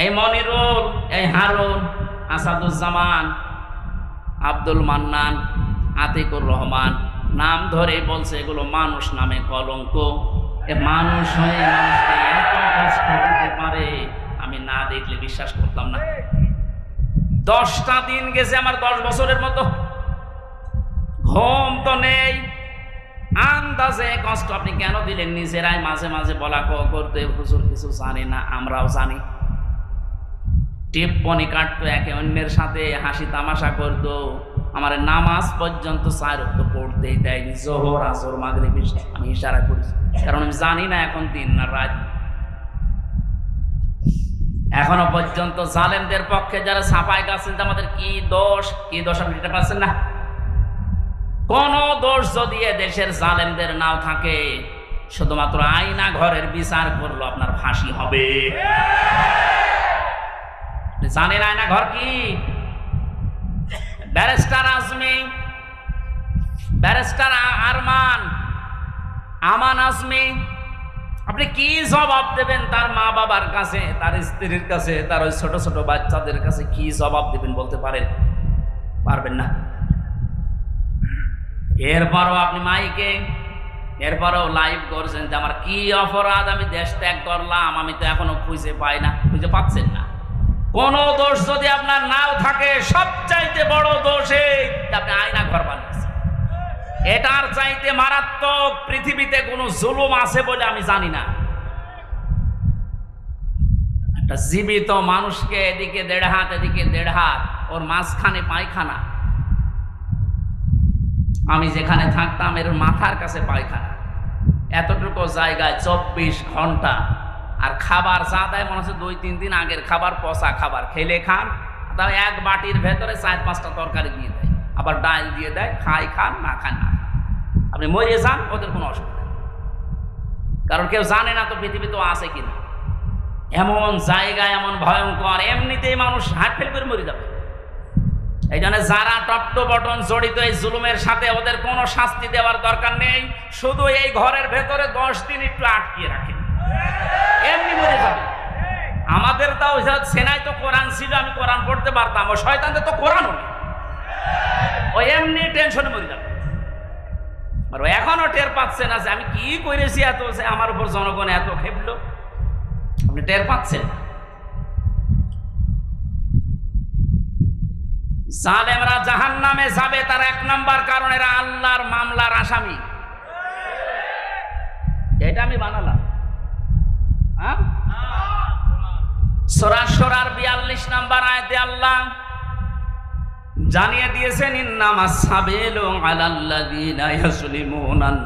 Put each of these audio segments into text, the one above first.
এই মনিরুল, এই হারুন, আসাদুজ্জামান, আব্দুল মান্নান, আতিকুর রহমান। নাম ধরে বলছে এগুলো মানুষ নামে কলঙ্ক। এ মানুষ হয়ে মানুষকে পারে, আমি না দেখলে বিশ্বাস করতাম না। দশটা দিন গেছে আমার দশ বছরের মতো। ঘুম তো নেই। আন্দাজে কষ্ট আপনি কেন দিলেন? নিজেরাই মাঝে মাঝে বলা করতে, হুজুর কিছু জানি না, আমরাও জানি। টিপ্পনি কাটতো, একে অন্যের সাথে হাসি তামাশা করতো। আমার নামাজ পর্যন্ত চার তো পড়তেই দেয়নি, জোহর, আসর, মাগরিব, ইশা। আমি ইশারা করেছি কারণ আমি জানি না এখন দিন না রাত। এখনও পর্যন্ত জালেমদের পক্ষে যারা ছাপাই গাছেন আমাদের কি দোষ? কি দোষ আপনি এটা পাচ্ছেন না? কোন দোষ যদি দেশের জালেমদের নাও থাকে, শুধুমাত্র আয়না ঘরের বিচার করল, আপনার ফাঁসি হবে। জানেন আয়না ঘর কি? ব্যারিস্টার আজমি, ব্যারিস্টার আরমান, আমান আজমি, আপনি কি জবাব দেবেন তার মা বাবার কাছে, তার স্ত্রীর কাছে, তার ওই ছোট ছোট বাচ্চাদের কাছে কি জবাব দেবেন বলতে পারেন? পারবেন না। এরপরও আপনি মাইকে, এরপরও লাইভ করছেন যে আমার কি অপরাধ, আমি দেশ ত্যাগ করলাম, আমি তো এখনও খুঁজে পাই না। খুঁজে পাচ্ছেন না। কোন দোষ যদি আপনার নাও থাকে, সবচাইতে বড় দোষে আপনি আয়না ঘর এটার চাইতে মারাত্মক পৃথিবীতে কোনো জুলুম আছে বলে আমি জানি না। একটা জীবিত মানুষকে এদিকে দেড় হাত, এদিকে দেড় হাত, ওর মাঝখানে পায়খানা। আমি যেখানে থাকতাম, এর মাথার কাছে পায়খানা। এতটুকু জায়গায় চব্বিশ ঘণ্টা আর খাবার যা দেয় মনে হচ্ছে দুই, তিন দিন আগের খাবার, পচা খাবার। খেলে খান, তাও এক বাটির ভেতরে চার, পাঁচটা তরকারি দিয়ে দেয়। আবার ডাল দিয়ে দেয় খাই খান, না খান না আপনি মরে যান, ওদের কোনো অসুবিধা কারণ কেউ জানে না তো পৃথিবী তো আছে কিনা এমন জায়গায় এমন ভয়ঙ্কর, এমনিতেই মানুষ হাট ফেল করে মরে যাবে। এই জন্য যারা টপ্ট বটন জড়িত এই জুলুমের সাথে ওদের কোনো শাস্তি দেওয়ার দরকার নেই। শুধু এই ঘরের ভেতরে দশ দিন একটু আটকিয়ে রাখেন এমনি মরে যাবে। আমাদের তাও সেনাই তো কোরআন ছিল, আমি কোরআন পড়তে পারতাম। ও শয়তানদের তো কোরআন নেই। ও এমনি টেনশনে মরে যাবে। আর ও এখনও টের পাচ্ছে না যে আমি কি করেছি এত যে আমার উপর জনগণ এত খেপলো। আপনি টের পাচ্ছেন? জালেমরা জাহান নামে যাবে, তার এক নাম্বার কারণ এরা আল্লাহর মামলার আসামি। এটা আমি বানালাম। হ্যাঁ? সরাসরার বিয়াল্লিশ নাম্বার আয়তে আল্লাহ জানিয়ে দিয়েছেন, ইন্নামা সাবেলু আলাল্লাযীনা ইয়াজলিমুনান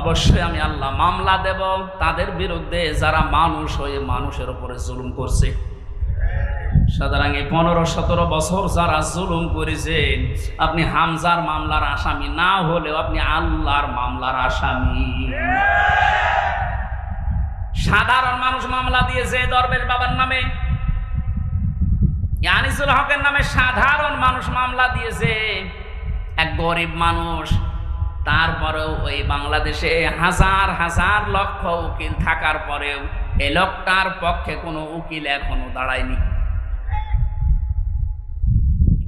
অবশ্যই আমি আল্লাহ মামলা দেব তাদের বিরুদ্ধে যারা মানুষ হয়ে মানুষের উপরে জুলুম করছে। সুতরাং এই পনেরো, সতেরো বছর যারা জুলুম করেছেন আপনি হামজার মামলার আসামি না হলেও আপনি আল্লাহর মামলার আসামি। সাধারণ মানুষ মামলা দিয়েছে দরবেশ বাবার নামে। আনিসুল হকের নামে সাধারণ মানুষ মামলা দিয়েছে। এক গরিব মানুষ, তারপরেও ওই বাংলাদেশে হাজার হাজার লক্ষ উকিল থাকার পরেও এই লোকটার পক্ষে কোনো উকিল এখনও দাঁড়ায়নি।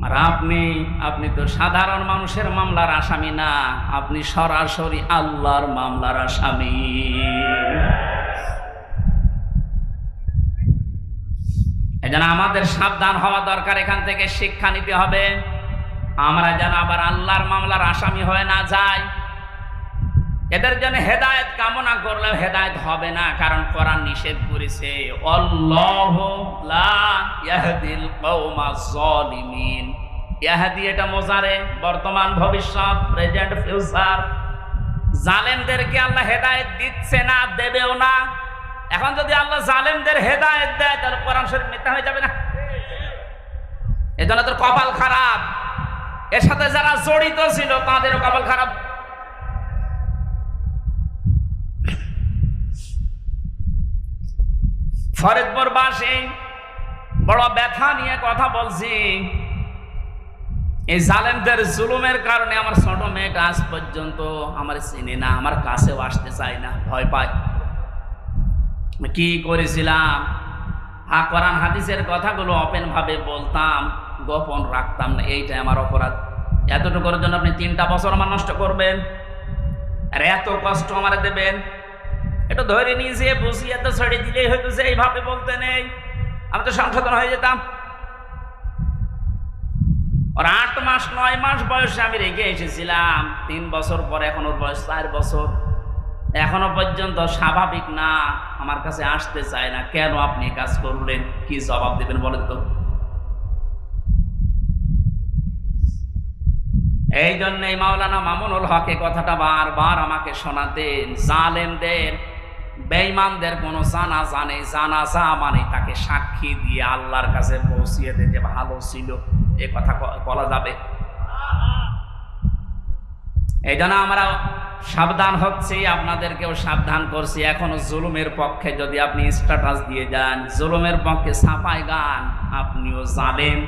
আর আপনি আপনি তো সাধারণ মানুষের মামলার আসামি না, আপনি সরাসরি আল্লাহর মামলার আসামি। এজন্য আমাদের সাবধান হওয়া দরকার, এখান থেকে শিক্ষা নিতে হবে। আমরা যেন আবার আল্লাহর মামলার আসামি হয়ে না যাই। এদের জন্য হেদায়েত কামনা করলেও হেদায়েত হবে না, কারণ কোরআন নিষেধ করেছে। এটা মোজারে, বর্তমান, ভবিষ্যৎ, প্রেজেন্ট, ফিউচার। জালেমদেরকে আল্লাহ হেদায়েত দিচ্ছে না, দেবেও না। এখন যদি আল্লাহ জালেমদের হেদায়েত দেয়, তাহলে কোরআন শরীফ মিথ্যা হয়ে যাবে না? এজন্য তোর কপাল খারাপ। এর সাথে যারা জড়িত ছিল, তাদেরও কপাল খারাপ। ফরিদপুর বাসে, বড় ব্যথা নিয়ে কথা বলছি। এই জালেমদের জুলুমের কারণে আমার ছোট মেয়েটা আজ পর্যন্ত আমার চিনে না, আমার কাছেও আসতে চায় না, ভয় পায়। কি করেছিলাম? হা কোরআন হাদিসের কথাগুলো ওপেন ভাবে বলতাম, গোপন রাখতাম না, এইটাই আমার অপরাধ। এতটুকুর জন্য আপনি তিনটা বছর আমার নষ্ট করবেন, আর এত কষ্ট আমার দেবেন। এটা ধরে নিয়ে বুঝিয়ে তো ছেড়ে দিলেই হয়তো যে এইভাবে বলতে নেই। আমি তো সংশোধন হয়ে যেতাম। ওর আট মাস, নয় মাস বয়সে আমি রেখে এসেছিলাম। তিন বছর পরে এখন ওর বয়স চার বছর। এখনও পর্যন্ত স্বাভাবিক না, আমার কাছে আসতে চায় না। কেন আপনি কাজ করলেন? কি জবাব দেবেন বলেন তো? এই জন্যই মাওলানা মামুনুল হকে কথাটা বারবার আমাকে শোনাতেন। জালেমদের, বেঈমানদের কোনো জানা জানে, জানা যা মানে তাকে সাক্ষী দিয়ে আল্লাহর কাছে পৌঁছিয়ে দেন যে ভালো ছিল। এ কথা বলা যাবে। এই জন্য আমরা সাবধান হচ্ছি, আপনাদেরকেও সাবধান করছি। এখনও জুলুমের পক্ষে যদি আপনি স্ট্যাটাস দিয়ে যান, জুলুমের পক্ষে ছাপায় গান, আপনিও জানেন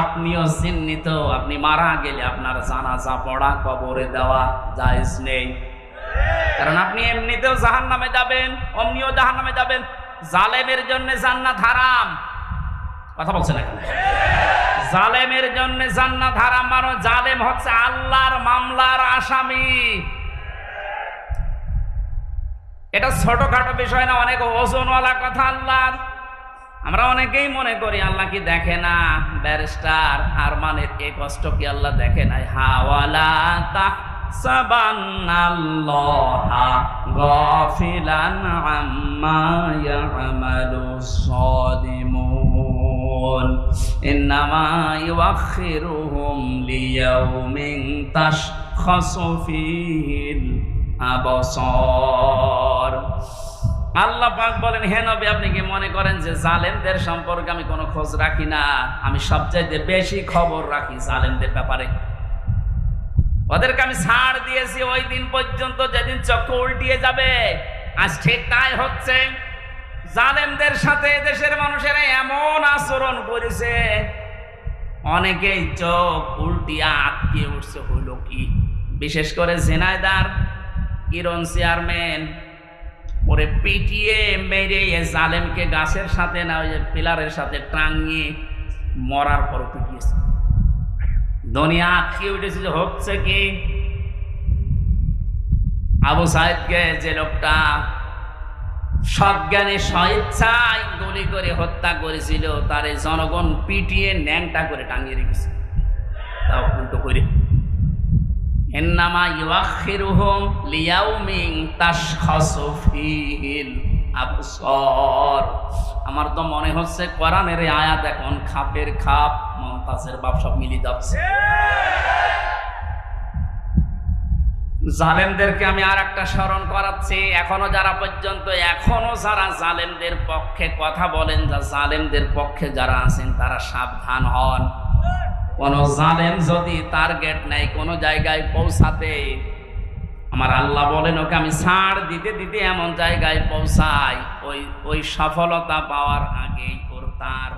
আপনিও চিহ্নিত আপনি মারা গেলে আপনার জানাজা পড়া, কবরে দেওয়া জায়েজ নেই। কারণ আপনি এমনিতেও জাহান নামে যাবেন, অমনিও জাহান নামে যাবেন। জালেমের জন্য জান্নাত হারাম। কথা বলছেন এখন? জালেমের জন্য জান্নাত হারাম মানো জালেম হচ্ছে আল্লাহর মামলার আসামি। এটা ছোটখাটো বিষয় না, অনেক ওজনওয়ালা কথা আল্লাহর আমরা অনেকেই মনে করি আল্লাহ কি দেখে না? ব্যারিস্টার আর মানে এ কষ্ট কি আল্লাহ দেখে নাই? হাওয়ালা তা আবসার। আল্লাহ পাক বলেন, হে নবী, আপনি কি মনে করেন যে জালেমদের সম্পর্কে আমি কোনো খোঁজ রাখি না? আমি সবচাইতে বেশি খবর রাখি জালেমদের ব্যাপারে। ওদেরকে আমি ছাড় দিয়েছি ওই দিন পর্যন্ত, যেদিন চক্র উল্টিয়ে যাবে। আজ ঠিক তাই হচ্ছে। জালেমদের সাথে দেশের মানুষেরা এমন আচরণ করেছে। অনেকেই চোখ উল্টিয়া আটকে উঠছে। হইল কি? বিশেষ করে জেনায়দার, ইরন চেয়ারম্যান ওরে পিটিয়ে মেরে জালেমকে গাছের সাথে না, ওই যে পিলারের সাথে টাঙিয়ে মরার পর পিটিয়েছে দুনিয়া আটকে উঠেছিল হচ্ছে কি? আবু সাহেবকে যে লোকটা সজ্ঞানে স্বেচ্ছায় গুলি করে হত্যা করেছিল, তারে জনগণ পিটিয়ে ন্যাংটা করে টাঙিয়ে রেখেছে। তাও উল্টো করে আমার তো মনে হচ্ছে কোরআনের আয়াত এখন খাপের খাপ, মমতাজের বাপ সব মিলি যাচ্ছে। জালেমদেরকে আমি আর একটা স্মরণ করাচ্ছি, এখনও যারা পর্যন্ত, এখনও যারা জালেমদের পক্ষে কথা বলেন, যা জালেমদের পক্ষে যারা আছেন, তারা সাবধান হন। কোন জালেম যদি টার্গেট নাই কোন জায়গায় পৌঁছাতে, আমার আল্লাহ বলেন, ওকে আমি ছাড় দিতে দিতে এমন জায়গায় পৌঁছাই। ওই ওই সফলতা পাওয়ার আগেই ওর তার